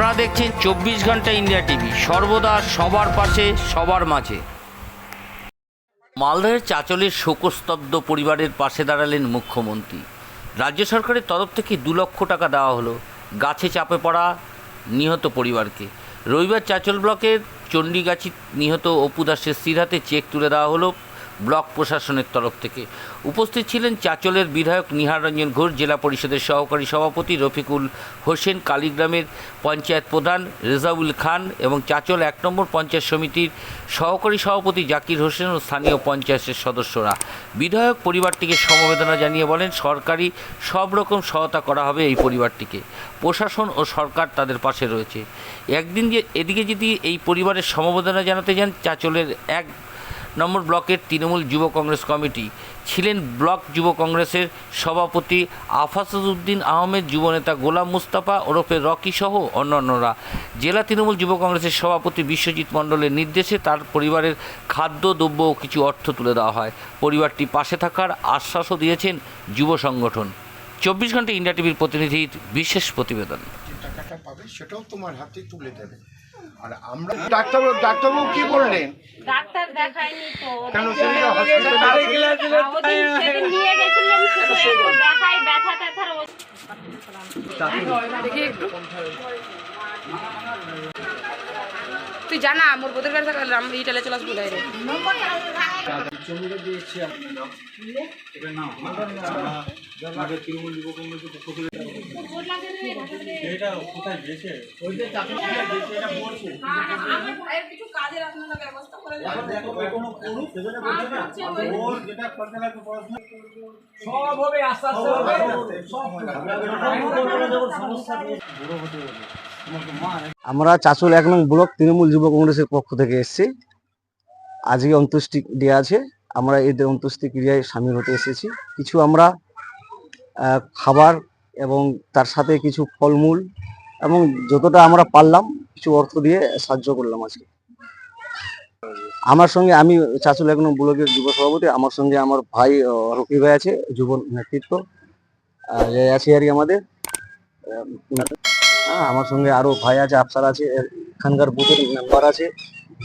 আপনারা দেখছেন চব্বিশ ঘণ্টা ইন্ডিয়া টিভি। সর্বদা সবার পাশে, সবার মাঝে। মালদহের চাচলের শোকস্তব্ধ পরিবারের পাশে দাঁড়ালেন মুখ্যমন্ত্রী। রাজ্য সরকারের তরফ থেকে দু লক্ষ টাকা দেওয়া হলো গাছে চাপে পড়া নিহত পরিবারকে। রবিবার চাচল ব্লকের চণ্ডীগাছি নিহত অপু দাসের স্ত্রীর হাতে চেক তুলে দেওয়া হলো ব্লক প্রশাসনের তরফ থেকে। উপস্থিত ছিলেন চাচলের বিধায়ক নিহার রঞ্জন ঘোষ, জেলা পরিষদের সহকারী সভাপতি রফিকুল হোসেন, কালীগ্রামের পঞ্চায়েত প্রধান রেজাউল খান এবং চাচল এক নম্বর পঞ্চায়েত সমিতির সহকারী সভাপতি জাকির হোসেন ও স্থানীয় পঞ্চায়েতের সদস্যরা। বিধায়ক পরিবারটিকে সমবেদনা জানিয়ে বলেন, সরকারি সব রকম সহায়তা করা হবে এই পরিবারটিকে। প্রশাসন ও সরকার তাদের পাশে রয়েছে। একদিন যে, এদিকে যদি এই পরিবারের সমবেদনা জানাতে যান, চাচলের এক নম্বর ব্লকের তৃণমূল যুব কংগ্রেস কমিটি ছিলেন ব্লক যুব কংগ্রেসের সভাপতি আফাসুদ্দিন আহমেদ, যুবনেতা গোলাম মুস্তাফা, ওরফে রকি সহ অন্যান্যরা। জেলা তৃণমূল যুব কংগ্রেসের সভাপতি বিশ্বজিৎ মণ্ডলের নির্দেশে তার পরিবারের খাদ্য, দ্রব্য ও কিছু অর্থ তুলে দেওয়া হয়। পরিবারটি পাশে থাকার আশ্বাসও দিয়েছেন যুব সংগঠন। চব্বিশ ঘণ্টা ইন্ডিয়া টিভির প্রতিনিধির বিশেষ প্রতিবেদন। টাকাটা পাবে সেটাও তোমার হাতে তুলে দেবে। আর আমরা ডাক্তারবাবু ডাক্তারবাবু কি বললেন? ডাক্তার দেখায়নি তো। কেন সেদিন হসপিটালে ওদিন সেদিন নিয়ে গেছিলাম শুধু দেখাই ব্যথা ট্যাথার ওষুধ তুই জানা মোর বোধের কাছে থাকলে আমি এই টেলে চলে আসব রে আমরা চাচল এক নং ব্লক তৃণমূল যুব কংগ্রেসের পক্ষ থেকে এসেছি। আজকে অন্ত্যেষ্টি দেওয়া আছে। আমরা এদের অন্ত্যেষ্টি ক্রিয়ায় সামিল হতে এসেছি। কিছু আমরা খাবার এবং তার সাথে কিছু ফলমূল এবং যতটা আমরা পারলাম কিছু অর্থ দিয়ে সাহায্য করলাম আজকে। আমার সঙ্গে আমি চাচল এক নং ব্লকের যুব সভাপতি, আমার সঙ্গে আমার ভাই রকি ভাই আছে যুব নেতৃত্ব আছে আর আমাদের। আমার সঙ্গে আরও ভাই আছে, আফসার আছে, এখানকার বুথের মেম্বার আছে,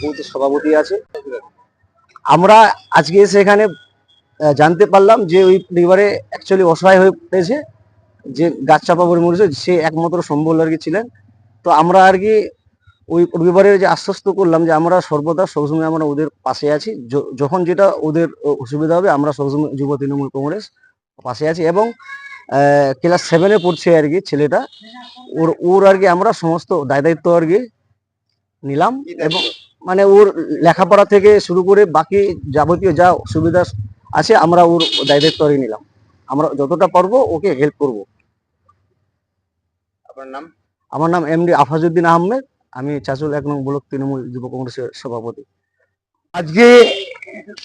বুথ সভাপতি আছে। আমরা আজকে এসে এখানে জানতে পারলাম যে ওই পরিবারে অ্যাকচুয়ালি অসহায় হয়ে পড়েছে, যে গাছ চাপা পড়ে মরেছে, সে একমাত্র সম্বল আর কি ছিলেন। তো আমরা আর কি ওই পরিবারের যে আশ্বস্ত করলাম যে আমরা সর্বদা সবসময় আমরা ওদের পাশে আছি। যখন যেটা ওদের অসুবিধা হবে আমরা সবসময় যুব তৃণমূল কংগ্রেস পাশে আছি এবং ক্লাস সেভেনে পড়ছে আর কি ছেলেটা। ওর ওর আর কি আমরা সমস্ত দায় দায়িত্ব আর কি নিলাম এবং মানে ওর লেখাপড়া থেকে শুরু করে বাকি যাবতীয় যা সুবিধা আছে আমরা ওর দায় দায়িত্ব আর কি নিলাম। আমরা যতটা পারব ওকে হেল্প করব। আপনার নাম? আমার নাম এমডি আফাজউদ্দিন আহমেদ। আমি চাচুল এক নং ব্লক তৃণমূল যুব কংগ্রেসের সভাপতি। আজকে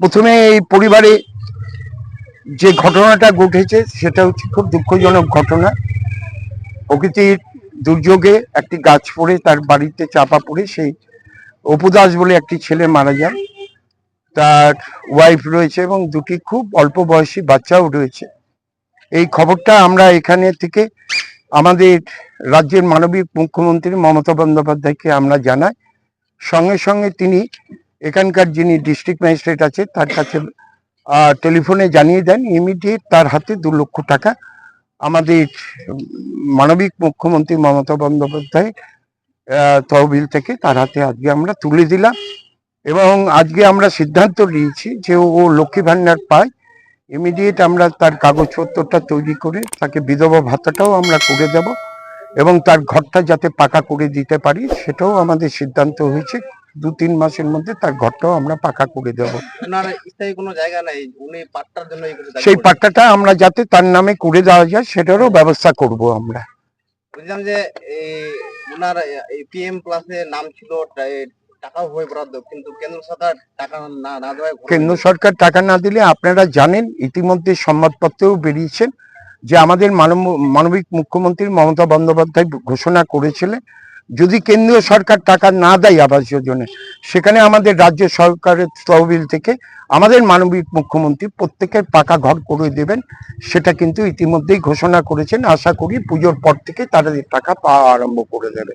প্রথমে এই পরিবারে যে ঘটনাটা ঘটেছে, সেটা হচ্ছে খুব দুঃখজনক ঘটনা। প্রকৃতির দুর্যোগে একটি গাছ পড়ে, তার বাড়িতে চাপা পড়ে, সেই অপুদাস বলে একটি ছেলে মারা যান তার ওয়াইফ রয়েছে এবং দুটি খুব অল্প বয়সী বাচ্চাও রয়েছে। এই খবরটা আমরা এখানে থেকে আমাদের রাজ্যের মানবিক মুখ্যমন্ত্রী মমতা বন্দ্যোপাধ্যায়কে আমরা জানাই। সঙ্গে সঙ্গে তিনি এখানকার যিনি ডিস্ট্রিক্ট ম্যাজিস্ট্রেট আছে, তার কাছে টেলিফোনে জানিয়ে দেন, ইমিডিয়েট তার হাতে দু লক্ষ টাকা। আমাদের মানবিক মুখ্যমন্ত্রী মমতা বন্দ্যোপাধ্যায় তহবিল থেকে তার হাতে আজকে আমরা তুলে দিলাম। এবং আজকে আমরা সিদ্ধান্ত নিয়েছি যে ও লক্ষ্মী ভান্ডার পায়। ইমিডিয়েট আমরা তার কাগজপত্রটা তৈরি করে তাকে বিধবা ভাতাটাও আমরা করে দেব এবং তার ঘরটা যাতে পাকা করে দিতে পারি সেটাও আমাদের সিদ্ধান্ত হয়েছে। দু তিন মাসের মধ্যে তার ঘরটাও আমরা পাকা করে দেবো। ওনার স্থায়ী কোনো জায়গা নাই উনি পাট্টার জন্য সেই পাট্টাটা আমরা যাতে তার নামে করে দেওয়া যায় সেটারও ব্যবস্থা করব আমরা। বলছিলাম যে ওনার পিএম প্লাসে নাম ছিল টাকাও হয়ে বরাদ্দ কিন্তু কেন্দ্র সরকার টাকা না না দেওয়ায় কেন্দ্র সরকার টাকা না দিলে আপনারা জানেন ইতিমধ্যে সংবাদপত্রেও বেরিয়েছেন যে আমাদের মানব- মানবিক মুখ্যমন্ত্রী মমতা বন্দ্যোপাধ্যায় ঘোষণা করেছিলেন যদি কেন্দ্রীয় সরকার টাকা না দেয় আবাস যোজনে সেখানে আমাদের রাজ্য সরকারের তহবিল থেকে আমাদের মানবিক মুখ্যমন্ত্রী প্রত্যেকের পাকা ঘর করে দেবেন সেটা কিন্তু ইতিমধ্যেই ঘোষণা করেছেন। আশা করি পুজোর পর থেকে তারা টাকা পাওয়া আরম্ভ করে দেবে